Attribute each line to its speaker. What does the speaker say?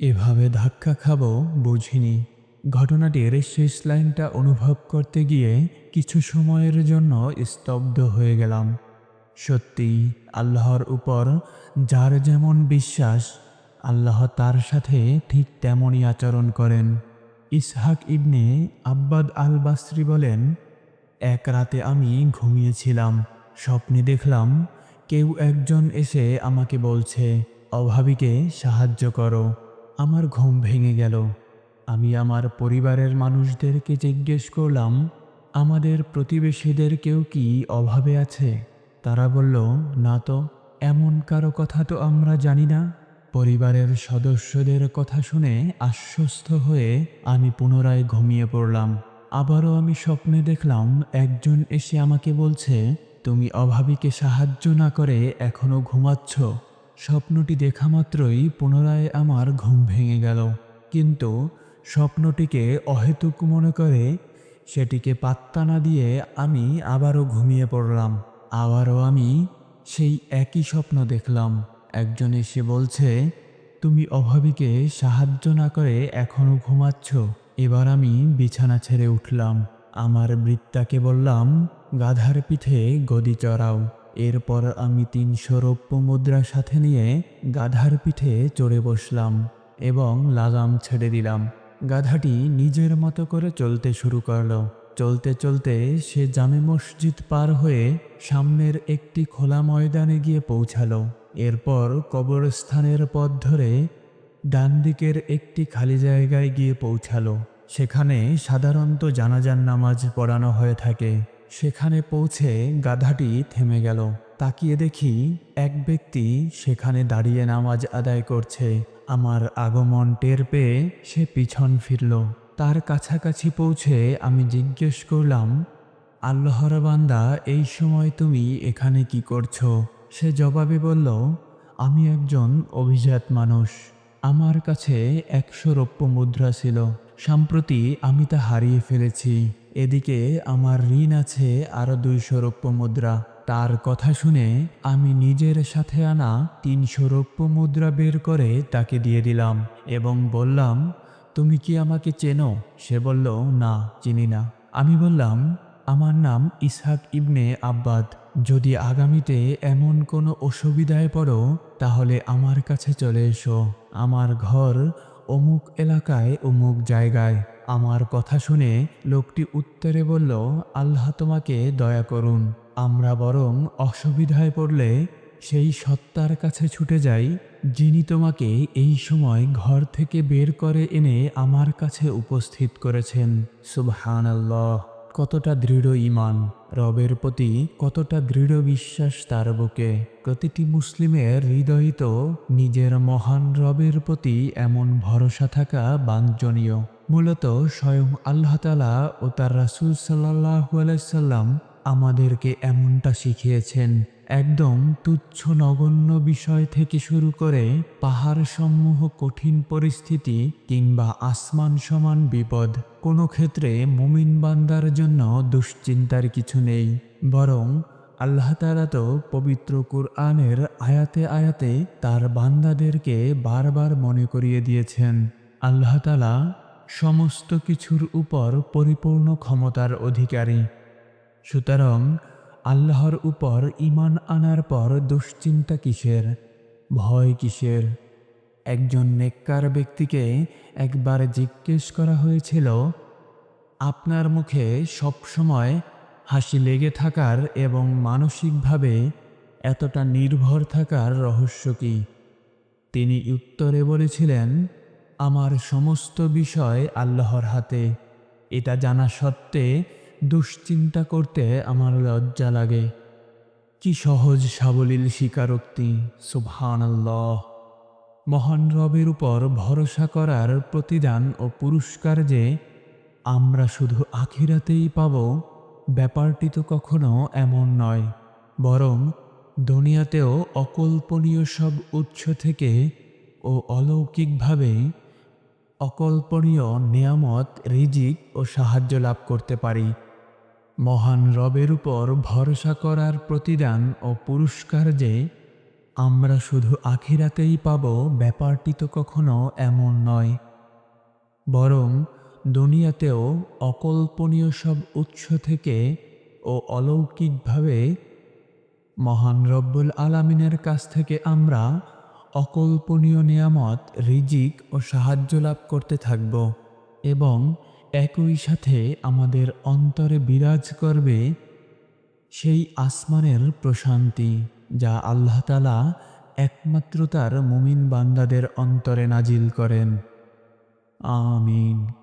Speaker 1: এভাবে ধাক্কা খাব বুঝিনি। ঘটনাটির শেষ লাইনটা অনুভব করতে গিয়ে কিছু সময়ের জন্য স্তব্ধ হয়ে গেলাম। সত্যি, আল্লাহর উপর যার যেমন বিশ্বাস, আল্লাহ তার সাথে ঠিক তেমনই আচরণ করেন। ইসহাক ইবনে আব্বাদ আল বাসরি বলেন, এক রাতে আমি ঘুমিয়েছিলাম, স্বপ্নে দেখলাম কেউ একজন এসে আমাকে বলছে, অভাবীকে সাহায্য করো আমার ঘুম ভেঙে গেল। আমি আমার পরিবারের মানুষদেরকে জিজ্ঞেস করলাম, আমাদের প্রতিবেশীদের কেউ কি অভাবে আছে? তারা বলল, না তো, এমন কারও কথা তো আমরা জানি না। পরিবারের সদস্যদের কথা শুনে আশ্বস্ত হয়ে আমি পুনরায় ঘুমিয়ে পড়লাম। আবারও আমি স্বপ্নে দেখলাম, একজন এসে আমাকে বলছে, তুমি অভাবীকে সাহায্য না করে এখনও ঘুমাচ্ছ। স্বপ্নটি দেখা মাত্রই পুনরায় আমার ঘুম ভেঙে গেল। কিন্তু স্বপ্নটিকে অহেতুক মনে করে সেটিকে পাত্তা না দিয়ে আমি আবারও ঘুমিয়ে পড়লাম। আবারও আমি সেই একই স্বপ্ন দেখলাম। একজন এসে বলছে, তুমি অভাবীকে সাহায্য না করে এখনও ঘুমাচ্ছ। এবার আমি বিছানা ছেড়ে উঠলাম। আমার বৃত্তাকে বললাম, গাধার পিঠে গদি চড়াও। এরপর আমি তিনশো রৌপ্য মুদ্রা সাথে নিয়ে গাধার পিঠে চড়ে বসলাম এবং লাগাম ছেড়ে দিলাম। গাধাটি নিজের মতো করে চলতে শুরু করল। চলতে চলতে সে জামে মসজিদ পার হয়ে সামনের একটি খোলা ময়দানে গিয়ে পৌঁছালো। এরপর কবরস্থানের পথ ধরে ডান দিকের একটি খালি জায়গায় গিয়ে পৌঁছালো। সেখানে সাধারণত জানাজান নামাজ পড়ানো হয়ে থাকে। সেখানে পৌঁছে গাধাটি থেমে গেল। তাকিয়ে দেখি এক ব্যক্তি সেখানে দাঁড়িয়ে নামাজ আদায় করছে। আমার আগমন টের পেয়ে সে পিছন ফিরল। তার কাছাকাছি পৌঁছে আমি জিজ্ঞেস করলাম, আল্লাহর বান্দা, এই সময় তুমি এখানে কি করছ? সে জবাবে বলল, আমি একজন অভিজাত মানুষ। আমার কাছে একশো রৌপ্য মুদ্রা ছিল। সম্প্রতি আমি তা হারিয়ে ফেলেছি। এদিকে আমার ঋণ আছে আরও দুইশো রৌপ্য মুদ্রা। তার কথা শুনে আমি নিজের সাথে আনা তিনশো রৌপ্য মুদ্রা বের করে তাকে দিয়ে দিলাম এবং বললাম, তুমি কি আমাকে চেনো? সে বলল, না, চিনি না। আমি বললাম, আমার নাম ইসহাক ইবনে আব্বাদ। যদি আগামীতে এমন কোনো অসুবিধায় পড়ো, তাহলে আমার কাছে চলে এসো। আমার ঘর অমুক এলাকায়, অমুক জায়গায়। আমার কথা শুনে লোকটি উত্তরে বলল, আল্লাহ তোমাকে দয়া করুন। আমরা বরং অসুবিধায় পড়লে সেই সত্তার কাছে ছুটে যাই, যিনি তোমাকে এই সময় ঘর থেকে বের করে এনে আমার কাছে উপস্থিত করেছেন। সুবহান আল্লাহ কতটা দৃঢ় ইমান রবের প্রতি কতটা দৃঢ় বিশ্বাস তার বুকে। প্রতিটি মুসলিমের হৃদয় তো নিজের মহান রবের প্রতি এমন ভরসা থাকা বাঞ্ছনীয়। মূলত স্বয়ং আল্লাহ তালা ও তার রাসুল সাল্লাহু আলাইসাল্লাম আমাদেরকে এমনটা শিখিয়েছেন। একদম তুচ্ছ নগণ্য বিষয় থেকে শুরু করে পাহাড় সমূহ কঠিন পরিস্থিতি কিংবা আসমান সমান বিপদ, কোনো ক্ষেত্রে মুমিন বান্দার জন্য দুশ্চিন্তার কিছু নেই। বরং আল্লাহ তালা তো পবিত্র কুরআনের আয়াতে আয়াতে তার বান্দাদেরকে বারবার মনে করিয়ে দিয়েছেন। আল্লাহ তালা সমস্ত কিছুর উপর পরিপূর্ণ ক্ষমতার অধিকারী। সুতরাং আল্লাহর উপর ইমান আনার পর দুশ্চিন্তা কিসের? ভয় কিসের? একজন নেককার ব্যক্তিকে একবার জিজ্ঞেস করা হয়েছিল, আপনার মুখে সবসময় হাসি লেগে থাকার এবং মানসিকভাবে এতটা নির্ভর থাকার রহস্য কী? তিনি উত্তরে বলেছিলেন আমার সমস্ত বিষয় আল্লাহর হাতে। এটা জানা সত্ত্বে দুশ্চিন্তা করতে আমার লজ্জা লাগে। কি সহজ সাবলীল স্বীকারোক্তি সুবহান আল্লাহ মহান রবের উপর ভরসা করার প্রতিদান ও পুরস্কার যে আমরা শুধু আখিরাতেই পাব, ব্যাপারটি তো কখনো এমন নয়। বরং দুনিয়াতেও অকল্পনীয় সব উৎস থেকে ও অলৌকিকভাবে অকল্পনীয় নিয়ামত, রিজিক ও সাহায্য লাভ করতে পারি। মহান রবের উপর ভরসা করার প্রতিদান ও পুরস্কার যে আমরা শুধু আখিরাতেই পাব, ব্যাপারটি তো কখনো এমন নয়। বরং দুনিয়াতেও অকল্পনীয় সব উৎস থেকে ও অলৌকিকভাবে মহান রব্বুল আলামিনের কাছ থেকে আমরা অকল্পনীয় নিয়ামত, রিজিক ও সাহায্য লাভ করতে থাকব এবং একই সাথে আমাদের অন্তরে বিরাজ করবে সেই আসমানের প্রশান্তি, যা আল্লাহ তালা একমাত্র তার মুমিন বান্দাদের অন্তরে নাজিল করেন। আমিন।